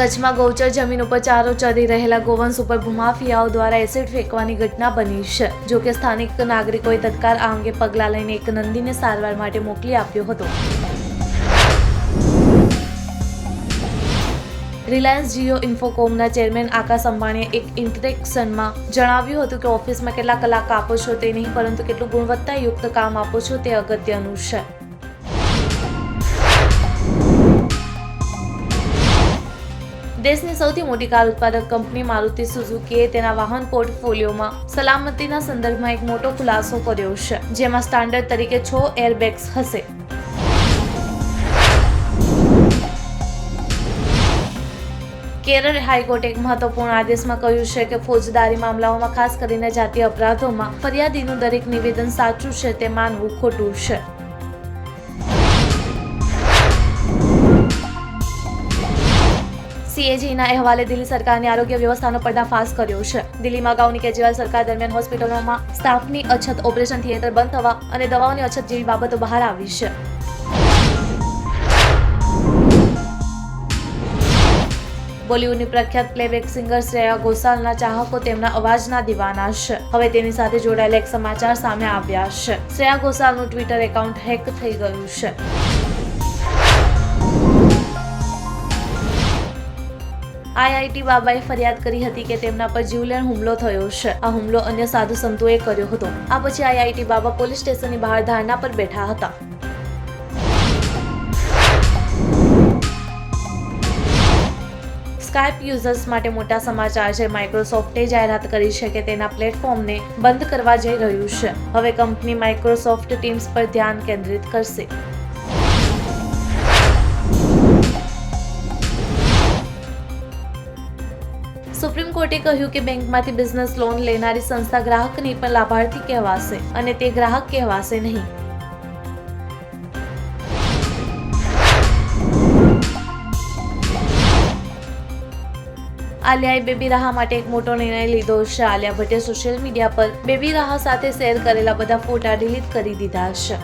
કચ્છમાં ગૌચર જમીન ઉપર ચારો ચરી રહેલા ગોવંશ ઉપર ભૂમાફિયાઓ દ્વારા એસિડ ફેંકવાની ઘટના બની છે. જો કે સ્થાનિક નાગરિકોએ તત્કાળ આ અંગે પગલાં લઈને એક નંદીને સારવાર માટે મોકલી આપ્યો હતો. રિલાયન્સ જીઓ ઇન્ફોકોમના ચેરમેન આકાશ અંબાણીએ એક ઇન્ટરેક્શનમાં જણાવ્યું હતું કે ઓફિસમાં કેટલા કલાક આપો છો તે નહીં, પરંતુ કેટલું ગુણવત્તાયુક્ત કામ આપો છો તે અગત્યનું છે. દેશની સૌથી મોટી કાર ઉત્પાદક કંપની મારુતિ સુઝુકીએ તેના વાહન પોર્ટફોલિયોમાં સલામતીના સંદર્ભમાં એક મોટો ખુલાસો કર્યો છે, જેમાં સ્ટાન્ડર્ડ તરીકે છ એરબેગ્સ હશે. કેરળ હાઈકોર્ટે એક મહત્વપૂર્ણ આદેશમાં કહ્યું છે કે ફોજદારી મામલાઓમાં ખાસ કરીને જાતીય અપરાધોમાં ફરિયાદીનું દરેક નિવેદન સાચું છે તે માનવું ખોટું છે. સીએજીના અહેવાલે દિલ્હી સરકારની આરોગ્ય વ્યવસ્થાનો પર્દાફાશ કર્યો છે. દિલ્હીમાં અગાઉની કેજરીવાલ સરકાર દરમિયાન હોસ્પિટલોમાં સ્ટાફની અછત, ઓપરેશન થિયેટર બંધ થવા અને દવાઓની અછત જેવી બાબતો બહાર આવી છે. બોલિવૂડની પ્રખ્યાત પ્લેબેક સિંગર શ્રેયા ઘોષાલના ચાહકો તેમના અવાજના દીવાના છે. હવે તેની સાથે જોડાયેલા એક સમાચાર સામે આવ્યા છે. શ્રેયા ઘોષાલનું ટ્વિટર એકાઉન્ટ હેક થઈ ગયું છે. આઈઆઈટી બાબાએ ફરિયાદ કરી હતી કે તેમના પર જીવલેણ હુમલો થયો છે. આ હુમલો અન્ય સાધુ સંતોએ કર્યો હતો. આ પછી આઈઆઈટી બાબા પોલીસ સ્ટેશનની બહાર ધારણા પર બેઠા હતા. સ્કાઇપ યુઝર્સ માટે મોટા સમાચાર છે. માઇક્રોસોફ્ટે જાહેરાત કરી છે કે તેના પ્લેટફોર્મને બંધ કરવા જઈ રહ્યું છે. હવે કંપની માઇક્રોસોફ્ટ ટીમ્સ પર ધ્યાન કેન્દ્રિત કરશે. સુપ્રીમ કોર્ટે કહ્યું કે બેંકમાંથી બિઝનેસ લોન લેનારી સંસ્થા ગ્રાહકની પણ લાભાર્થી કહેવાશે અને તે ગ્રાહક કહેવાશે નહીં. આલિયાએ બેબી રાહા માટે એક મોટો નિર્ણય લીધો છે. આલિયા ભટ્ટે સોશિયલ મીડિયા પર બેબી રાહા સાથે શેર કરેલા બધા ફોટા ડિલીટ કરી દીધા છે.